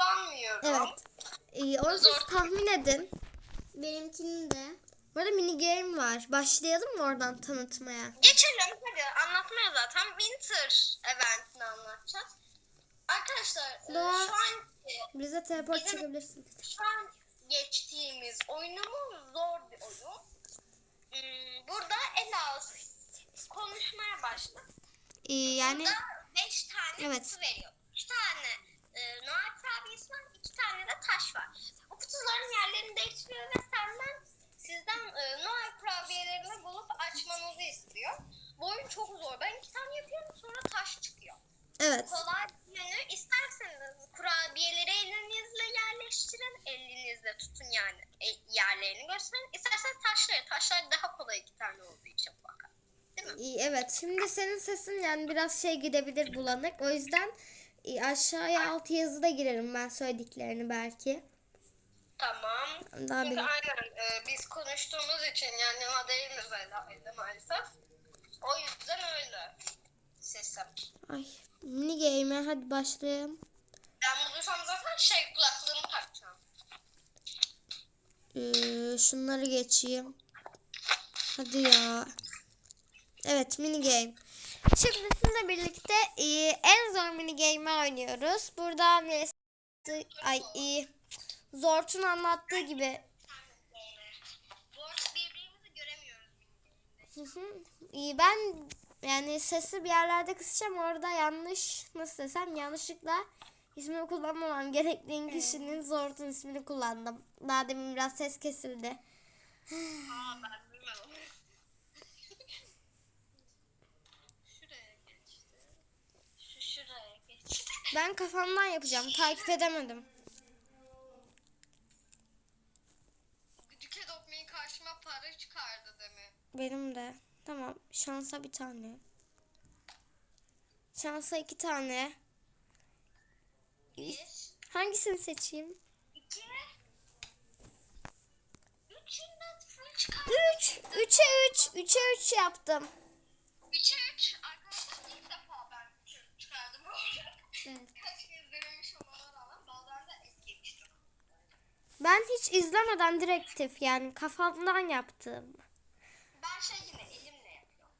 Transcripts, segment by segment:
kullanmıyorum. Evet. Ee, onu siz Zor. tahmin edin. Benimkinin de. Burada mini game var. Başlayalım mı oradan tanıtmaya? Geçelim hadi anlatmaya zaten Winter eventini anlatacağız. Arkadaşlar e, Doğa- şu an Bize teleport Bizim- çekebilirsin. şu an geçtiğimiz oyunumuz zor bir oyun. Hmm, Burada Ela konuşmaya başla. Ee, yani Burada 5 tane Evet. veriyor. 2 tane e, Noel kurabiyesi var, 2 tane de taş var. Bu kutuların yerlerini değiştiriyor ve senden sizden e, Noel kurabiyelerini bulup açmanızı istiyor. Bu oyun çok zor. Ben 2 tane yapıyorum sonra taş çıkıyor. evet. Kolay bir yönü isterseniz kurabiyeleri elinizle yerleştirin. Elinizle tutun yani e, yerlerini gösterin. İsterseniz taşları. Taşlar daha kolay iki tane olduğu için bakın. Değil mi? İyi, Evet. Şimdi senin sesin yani biraz şey gidebilir bulanık. O yüzden aşağıya alt yazıda girerim ben söylediklerini belki. Tamam. Daha Çünkü bir aynen e, biz konuştuğumuz için yani yanına değiliz Ela'yla maalesef. O yüzden öyle sesim. Ay mini game'e hadi başlayalım. Ben bulursam zaten şey kulaklığımı takacağım. Ee, şunları geçeyim. Hadi ya. Evet mini game. Şimdi sizinle birlikte e, en zor mini game'i oynuyoruz. Burada ay e, Zort'un anlattığı gibi. Hı hı. İyi ben yani sesi bir yerlerde kısacağım orada yanlış nasıl desem yanlışlıkla ismini kullanmamam gerektiğin kişinin Zort'un ismini kullandım. Daha demin biraz ses kesildi. Aa ben bilmiyorum. Şuraya geçti. Şu şuraya geçti. Ben kafamdan yapacağım takip edemedim. Gıcık Edopmi'yi karşıma para çıkardı demin. Benim de. Tamam şansa bir tane. Şansa iki tane. Bir, Hangisini seçeyim? iki, üçünden full çıkardı. Üç. Üçe üç. Üçe üç yaptım. Üçe üç. Arkadaşlar ilk defa ben üçe üç çıkardım. Evet. Kaç kez denemiş olmama rağmen bazen de es geçtim. Ben hiç izlemeden direktif yani kafamdan yaptım. Ben şey yine elimle yapıyorum.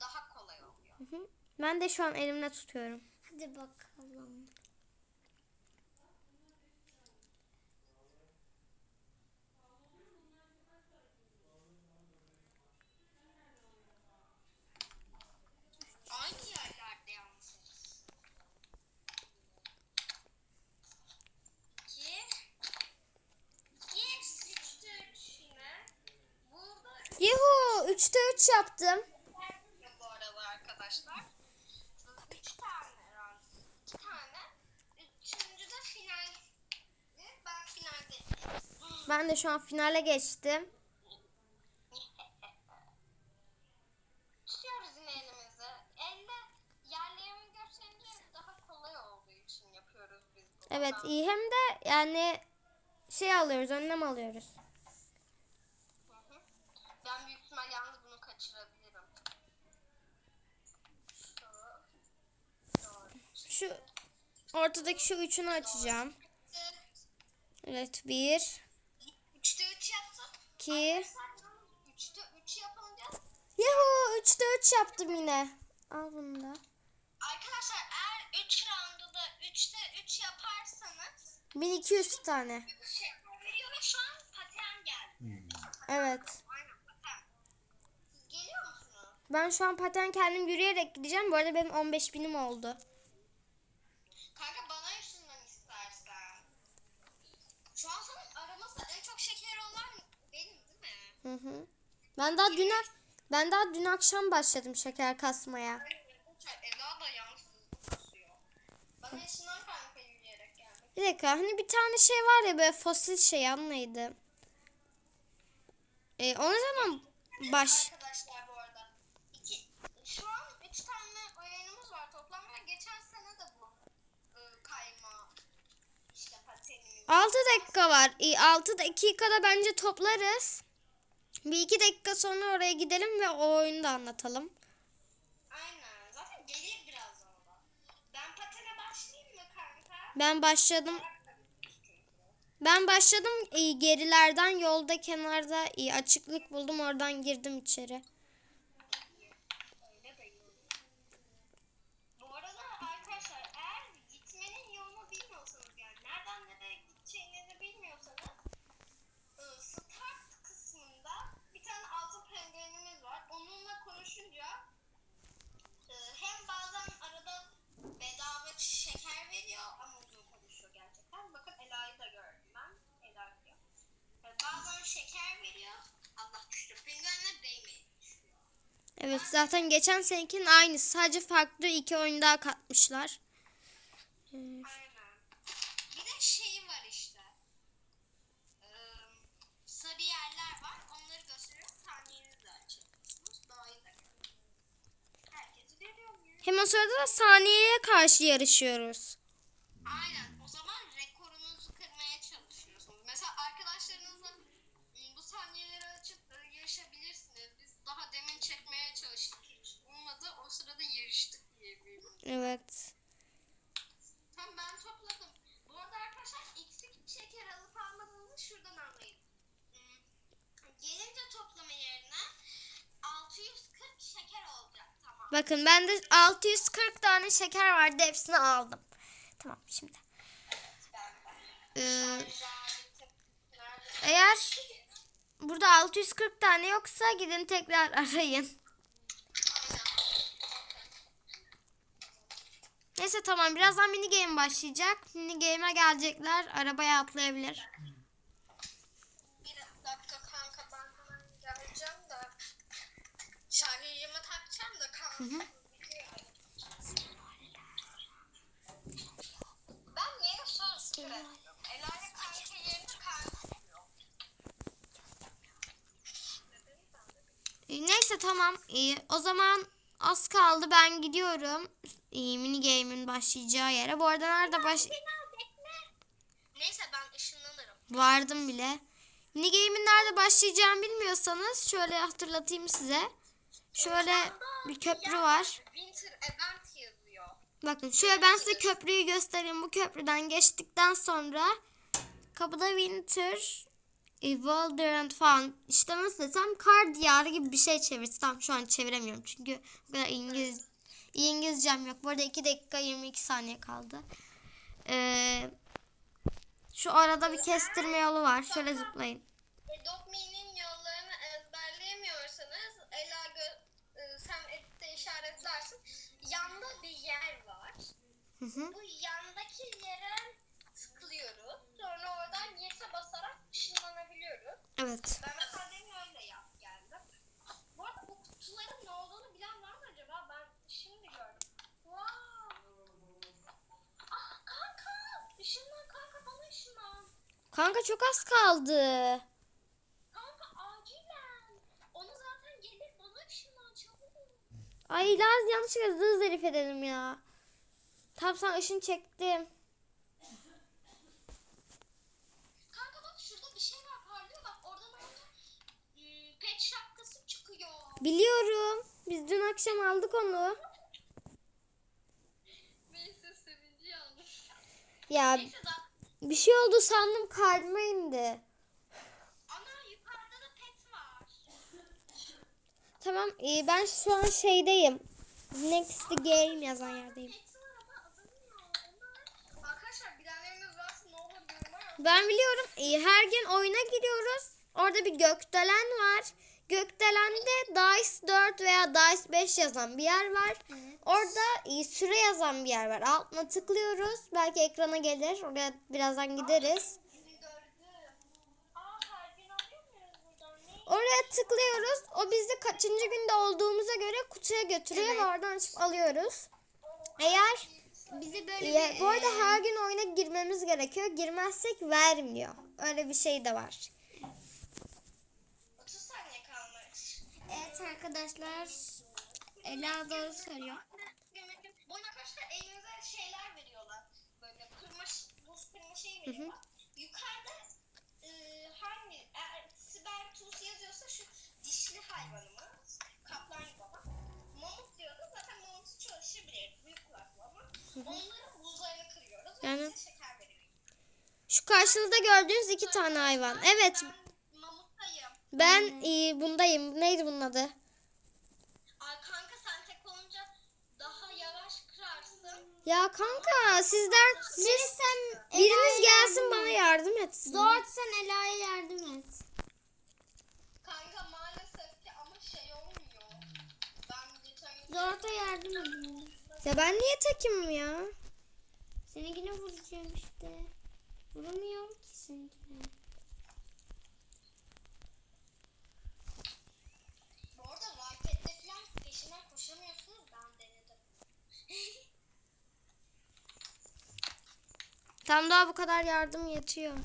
Daha kolay oluyor. Hı hı. Ben de şu an elimle tutuyorum. Hadi bakalım. Aynı yerlerde yalnız. İki. İki. Üçte üç yine. Burada Yuhu 3'te 3 yaptım. bu arada arkadaşlar. Üç tane round. İki tane. Üçüncü de final. Ben de şu an finale geçtim. Tutuyoruz elimizi. Elle yerlerimi gösterince daha kolay olduğu için yapıyoruz biz bunu. Evet iyi hem de yani şey alıyoruz önlem alıyoruz. Hı hı. Ben büyük ihtimal yalnız bunu kaçırabilirim. Şu, ortadaki şu üçünü açacağım. Evet bir, Üçte üç yaptım. iki. Üçte üç yapınca Yuhu 3'te 3 yaptım yine. Al bunu da. arkadaşlar eğer üç roundu da üçte üç yaparsanız 1200 tane. şey şu an paten geldi. Evet. Aynen paten. Siz geliyor musunuz? Ben şu an paten kendim yürüyerek gideceğim. Bu arada benim 15 binim oldu. Kanka bana üstünden istersen. Şu an sana araması en çok şeker olan benim değil mi? Hı hı. Ben daha dün Ben daha dün akşam başladım şeker kasmaya. Bir dakika hani bir tane şey var ya böyle fosil şey neydi? Ee, o ne zaman baş... Arkadaşlar bu arada. İki, şu an üç tane oyunumuz var toplamda. Geçen sene de bu e, kayma işte patenimiz. 6 dakika var. İyi, 6 dakikada bence toplarız. Bir iki dakika sonra oraya gidelim ve o oyunu da anlatalım. Aynen. Zaten gelir birazdan o da. Ben patene başlayayım mı kanka? Ben başladım. Ben başladım gerilerden yolda kenarda açıklık buldum oradan girdim içeri. Öyle de iyi olur. Bu arada arkadaşlar eğer gitmenin yolunu bilmiyorsanız yani nereden nereye gideceğinizi bilmiyorsanız ıı, start kısmında bir tane altın penguenimiz var. Onunla konuşunca ıı, hem bazen arada bedava şeker veriyor ama uzun konuşuyor gerçekten. Bakın Ela'yı da gördüm ben. Ela diyor. Yani bazen şeker veriyor. Allah düştü. Penguenler değmeyin. Evet zaten geçen senekinin aynısı sadece farklı iki oyun daha katmışlar. Aynen. Bir de şeyi var işte. Ee, sarı yerler var. Onları gösteriyor. Saniyenizi de açabiliyorsunuz. Doğayı da. Herkesi görüyor muyuz? Hem o sırada da saniyeye karşı yarışıyoruz. Aynen. O zaman rekorunuzu kırmaya çalışıyorsunuz. Mesela arkadaşlarınızla ım, bu saniyeleri açıp e, yarışabilirsiniz. Biz daha demin çekmeye çalıştık. Hiç olmadı. O sırada yarıştık diyebilirim. Evet. Tamam ben topladım. Bu arada arkadaşlar eksik şeker alıp almadığınızı şuradan anlayın. Hmm, Gelince toplama yerine 640 şeker olacak. Tamam. Bakın bende 640 tane şeker vardı hepsini aldım. Tamam şimdi. Ee, eğer burada 640 tane yoksa gidin tekrar arayın. Neyse tamam birazdan mini game başlayacak. Mini game'e gelecekler. Arabaya atlayabilir. Ben niye söz kanka yerine kanka diyor. Ee, Neyse tamam. İyi. O zaman az kaldı. Ben gidiyorum. İyi, mini game'in başlayacağı yere. Bu arada nerede baş... Neyse ben ışınlanırım. Vardım bile. Mini game'in nerede başlayacağını bilmiyorsanız şöyle hatırlatayım size. Şöyle bir köprü var. Bakın şöyle ben size köprüyü göstereyim. Bu köprüden geçtikten sonra kapıda Winter e, Wonderland falan işte nasıl desem kar diyarı gibi bir şey çevirdi. Tam şu an çeviremiyorum çünkü o kadar İngiliz İngilizcem yok. Bu arada 2 dakika 22 saniye kaldı. Ee, şu arada bir kestirme yolu var. Şöyle zıplayın. İşaretlersin. Yanda bir yer var. Hı hı. Bu yandaki yere tıklıyoruz. Sonra oradan yes'e basarak ışınlanabiliyoruz. Evet. Ben mesela demin öyle yap geldim. Bu arada bu kutuların ne olduğunu bilen var mı acaba? Ben şimdi gördüm. Wow. Ah kanka. Işınlan kanka bana ışınlan. Kanka çok az kaldı. Kanka acilen. Onu zaten gelip bana ışınlan çabuk. Ay Laz yanlışlıkla hız herif edelim ya. Tam sen ışın çektim. Kanka bak şurada bir şey var parlıyor bak oradan orada hmm, pet şapkası çıkıyor. Biliyorum. Biz dün akşam aldık onu. Neyse sevinci yanlış. Ya Neyse bir şey oldu sandım kalbime indi. ana yukarıda da pet var. Tamam e, ben şu an şeydeyim. Next game yazan yerdeyim. Ben biliyorum e, her gün oyuna giriyoruz. Orada bir gökdelen var. Gökdelende Dice 4 veya Dice 5 yazan bir yer var. Orada e, süre yazan bir yer var. Altına tıklıyoruz. Belki ekrana gelir. Oraya birazdan gideriz. Bizi gördü. Aa her gün alıyor muyuz buradan? Ne? Oraya tıklıyoruz. O bizi kaçıncı günde olduğumuza göre kutuya götürüyor ve oradan açıp alıyoruz. Eğer Bize böyle ya, bir, bu arada e, her gün oyuna girmemiz gerekiyor. Girmezsek vermiyor. Öyle bir şey de var. 30 saniye kalmış. Evet arkadaşlar. Ela doğru söylüyor. Bu oyun arkadaşlar elinize şeyler veriyorlar. Böyle kırma, buz kırma şey veriyorlar. Yukarıda karşınızda gördüğünüz iki tane hayvan. Evet Ben e, bundayım. Neydi bunun adı? Ay kanka sen tek olunca daha yavaş kırarsın. Ya kanka sizler siz Sen biriniz gelsin bana yardım etsin. Zor sen Ela'ya yardım et. Kanka maalesef ki ama şey olmuyor. Ben geçen Zor'a yardım edin. Ya ben niye tekim ya? Seninkine vuracağım işte. Vuramıyorum ki seninkine. Bu arada iPad'de falan peşinden koşamıyorsunuz. Ben denedim. Tam daha bu kadar yardım yetiyor.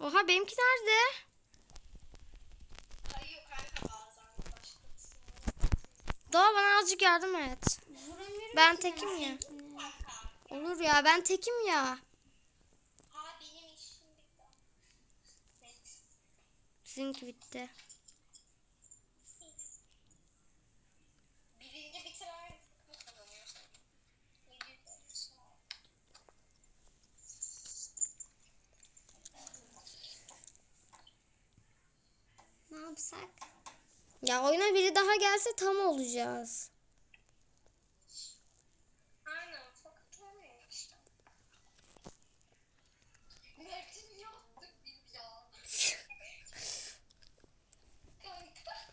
Oha benimki nerede? Kayıyor kanka bazen başkası. Doğa bana azıcık yardım et. Ben ki tekim ya. Olur ya ben tekim ya. Sizinki bitti. Birinci bitiren ne kazanıyor? 700 Ne yapsak? Ya oyuna biri daha gelse tam olacağız. Aynen fakat olmuyor işte. Mert'in yaptık biz ya. Kanka.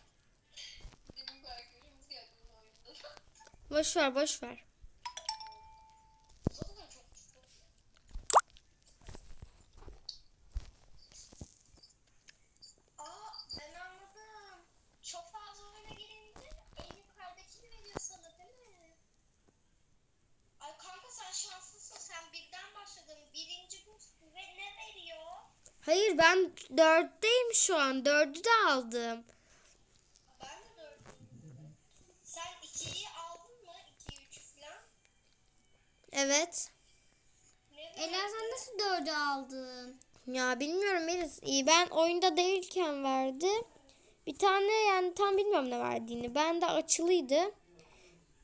Benim bir arkadaşımız geldi bu oyunda. Boş ver boş ver. Zaten çok güzel. Aa ben anladım. Çok fazla oyuna girince en yukarıdakini veriyor sana değil mi? Ay kanka sen şanslısın. Sen birden başladın. Birinci gün ve ne veriyor? Hayır ben dörtteyim şu an. Dördü de aldım. Ben de dördüncü. Sen ikiyi aldın mı? İki, üç falan. Evet. Ela sen nasıl dördü aldın? Ya bilmiyorum Melis. İyi, Ben oyunda değilken verdi. Bir tane yani tam bilmiyorum ne verdiğini. Ben de açılıydı.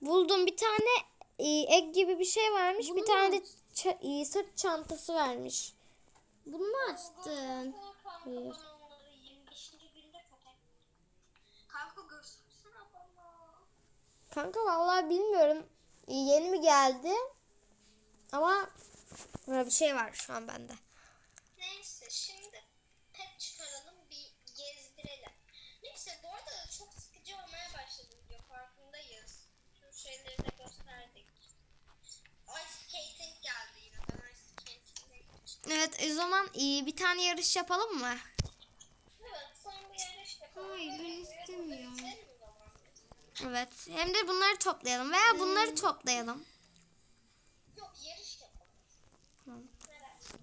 Buldum bir tane e, ek gibi bir şey vermiş. bir tane de ça- e, sırt çantası vermiş. Bunu mu açtın? Kanka Hayır. bana onları 25. günde köpek. Kanka göstersene bana. Kanka vallahi bilmiyorum. E, yeni mi geldi? Ama böyle bir şey var şu an bende. Neyse şimdi pet çıkaralım bir gezdirelim. Neyse bu arada çok sıkıcı olmaya başladı video farkındayız. Şu şeyleri de gösterdik. Ice skating geldi yine ben ice skating'e. Evet o zaman e, bir tane yarış yapalım mı? Evet son bir yarış yapalım. Hayır, ben istemiyorum. Evet. Hem de bunları toplayalım veya bunları toplayalım. Yok yarış yapalım. Tamam. Evet.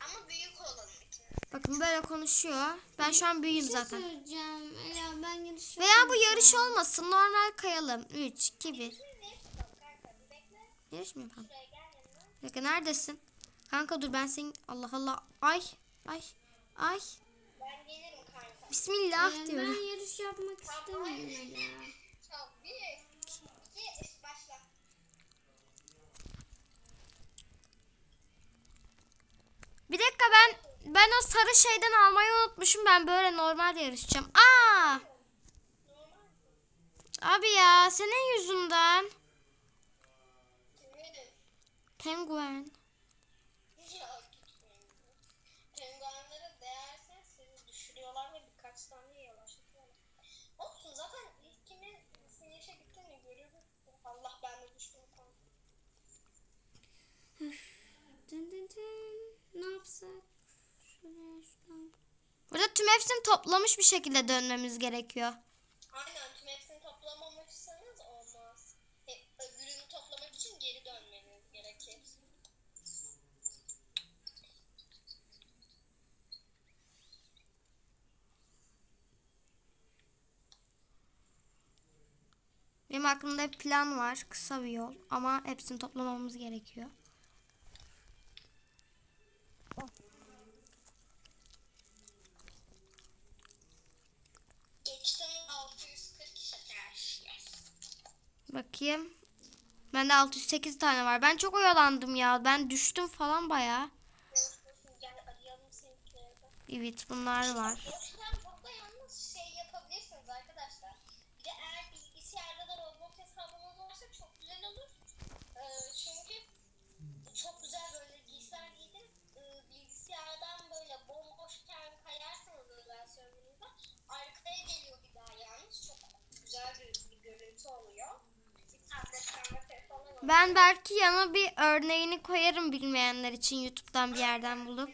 Ama büyük olalım ikimiz. Bakın böyle konuşuyor. Ben şu an büyüğüm şey zaten. Ela ben yarış Veya bu yarış olmasın. Normal kayalım. 3, 2, 1. Şimdi ne yapalım kanka bir bekle. Yarış mı yapalım? Dakika neredesin? Kanka dur ben senin... Allah Allah. Ay. Ay. Ay. Ben gelirim kanka. Bismillah Ee, diyorum. ben yarış yapmak istemiyorum başla. Bir dakika ben ben o sarı şeyden almayı unutmuşum. Ben böyle normal yarışacağım. Aa! Abi ya senin yüzünden. Penguen. Ya gitmeyin. Penguenlere değerse sizi düşürüyorlar ve birkaç tane yavaşlatıyorlar. Olsun zaten ilk kimin finish'e gittiğini görürüz. Allah ben de düştüm kanka. Hepsini toplamış bir şekilde dönmemiz gerekiyor. Aynen tüm hepsini toplamamışsanız olmaz. E, öbürünü toplamak için geri dönmeniz gerekir. Benim aklımda bir plan var. Kısa bir yol. Ama hepsini toplamamız gerekiyor. Bende 608 tane var. Ben çok oyalandım ya. Ben düştüm falan baya. Evet bunlar var. Arkaya geliyor bir daha yalnız. Çok güzel bir görüntü oluyor. Bir tablet kamera telefonu var. Ben belki yana bir örneğini koyarım bilmeyenler için YouTube'dan bir yerden bulup.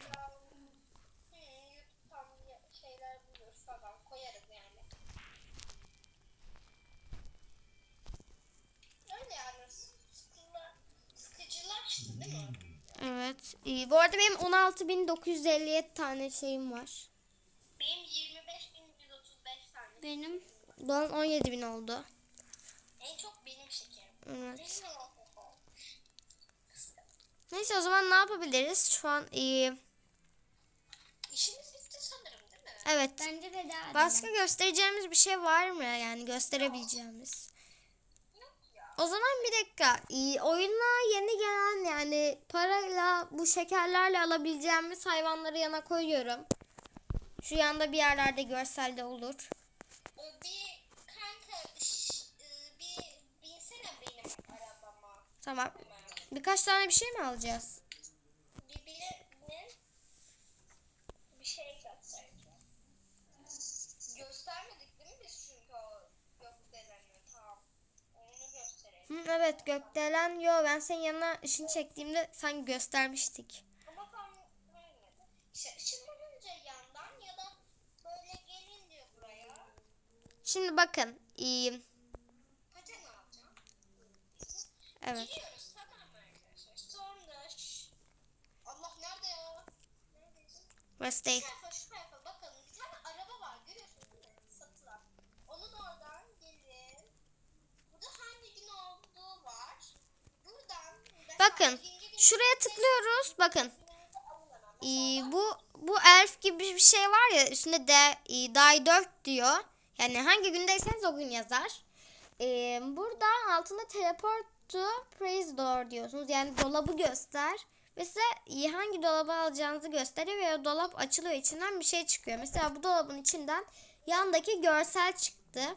Evet. İyi. Bu arada benim 16.957 tane şeyim var. Benim 25.135 tane. Benim Doğan 17.000 oldu. En çok benim şekerim. Evet. Benim. Neyse o zaman ne yapabiliriz? Şu an iyi. İşimiz bitti sanırım değil mi? Evet. bence de daha Başka göstereceğimiz bir şey var mı? Yani gösterebileceğimiz. Yok ya. O zaman bir dakika. İyi, oyuna yeni gelen yani parayla bu şekerlerle alabileceğimiz hayvanları yana koyuyorum. Şu yanda bir yerlerde görselde olur. Ee, Bir kanka e, bir binsene benim arabama. Tamam. Birkaç tane bir şey mi alacağız? Bir? Bir şey. Göstermedik değil mi biz çünkü o gökdeleni tamam. Onu gösterelim. Hı, evet gökdelen. Yo ben senin yanına ışın çektiğimde sanki göstermiştik. Ama tam vermedi. İşte ışınlanınca yandan ya da böyle gelin diyor buraya. Şimdi bakın. iyi. Paten alacağım. Evet. Gidiyoruz tamam mı arkadaşlar? Sonra şş, Allah nerede ya? Neredeydi? Burası değil. Bakın bir tane araba var görüyorsunuz değil mi? Satılan. Onun oradan gelin. Burada hangi gün olduğu var. Buradan mesela Bakın. birinci gün Şuraya tıklıyoruz. Bakın. İyi, bu bu elf gibi bir şey var ya üstünde de e, day 4 diyor. Yani hangi gündeyseniz o gün yazar. Ee, burada altında teleport to praise door diyorsunuz. Yani dolabı göster. Ve size hangi dolabı alacağınızı gösteriyor ve dolap açılıyor içinden bir şey çıkıyor. Mesela bu dolabın içinden yandaki görsel çıktı.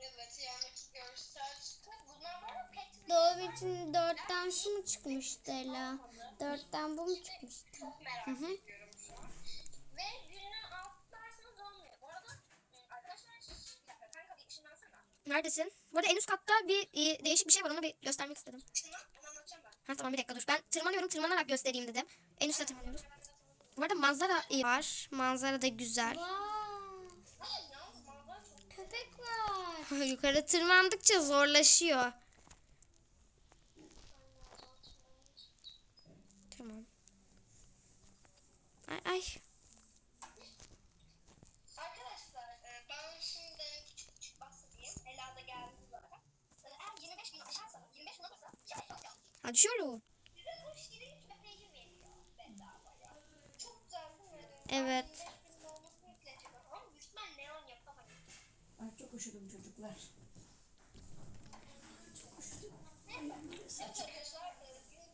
Evet yani görsel çıktı. Bunlar var pet? Dolabın için dörtten şu mu çıkmıştı Ela? Dörtten bu mu çıkmıştı? Çok merak ediyorum şu an. Ve gününü atlarsanız olmuyor. Bu arada e, arkadaşlar kanka bir ışınlansana. Neredesin? Burada en üst katta bir e, değişik bir şey var onu bir göstermek istedim. Işınlan. Ha tamam bir dakika dur. Ben tırmanıyorum tırmanarak göstereyim dedim. En üstte tırmanıyoruz. Bu arada manzara iyi var. Manzara da güzel. Köpek var. Yukarı tırmandıkça zorlaşıyor. Tamam. Ay ay. Gülsmen neon yapamayız. Ay çok üşüdüm çocuklar. Evet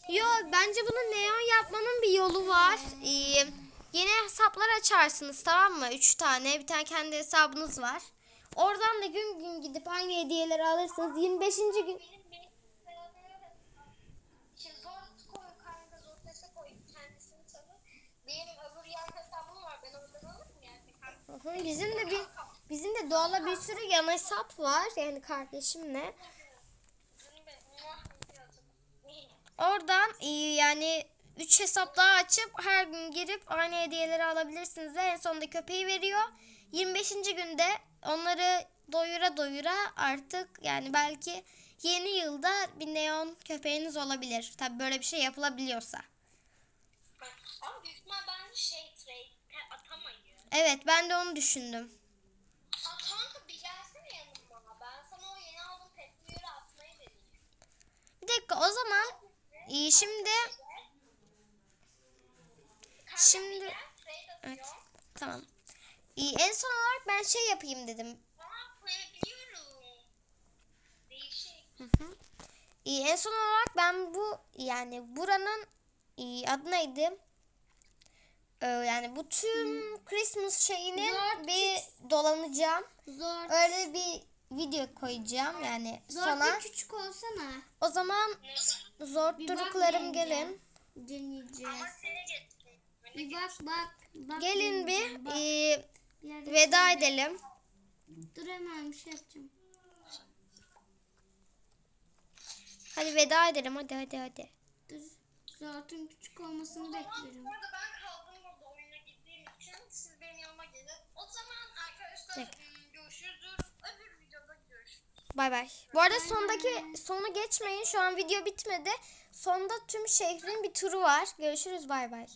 Yo bence bunu neon yapmanın bir yolu var. Ee, yeni hesaplar açarsınız tamam mı? Üç tane. Bir tane kendi hesabınız var. Oradan da gün gün gidip aynı hediyeleri alırsınız. 25. gün benim benim Şimdi zor koy kanka zor sese koy kendisini tanı. Benim öbür yan hesabım var ben oradan alırım yani. Kanka. Hı hı, Bizim de bir bizim de doğala bir sürü yan hesap var yani kardeşimle. Oradan e, yani 3 hesap daha açıp her gün girip aynı hediyeleri alabilirsiniz ve en sonunda köpeği veriyor. 25. günde onları doyura doyura artık yani belki yeni yılda bir neon köpeğiniz olabilir. Tabi böyle bir şey yapılabiliyorsa. Bak, Ama büyük ihtimal ben şey trade atamayız. Evet ben de onu düşündüm. Aa, kanka bir gelsene yanıma. Ben sana o yeni aldığım petleri atmayı deneyeyim. Bir dakika o zaman iyi şimdi Kanka Şimdi- bir gel, trade evet tamam. İyi en son olarak ben şey yapayım dedim. Aa koyabiliyorum. Değişik. İyi en son olarak ben bu yani buranın iyi, adı neydi? Ee, yani bu tüm Christmas şeyini Zor bir dolanacağım. Zor. Öyle bir video koyacağım yani Zor bir küçük olsana. O zaman zor Bir bak duruklarım gelin. Deneyeceğiz. Ama seni getirdim. Bir bak bak. bak Gelin bir bak. iyi, Bir yerde veda edelim. Dur hemen bir şey yapacağım. Hadi veda edelim hadi hadi hadi. Dur. Zortun küçük olmasını bekliyorum. Bu arada ben kaldım burada oyuna gittiğim için siz benim yanıma gelin. O zaman arkadaşlar Evet. ım, görüşürüz. Öbür videoda görüşürüz. Bay bay. Bu arada sondaki sonu geçmeyin. Şu an video bitmedi. Sonda tüm şehrin bir turu var. Görüşürüz bay bay.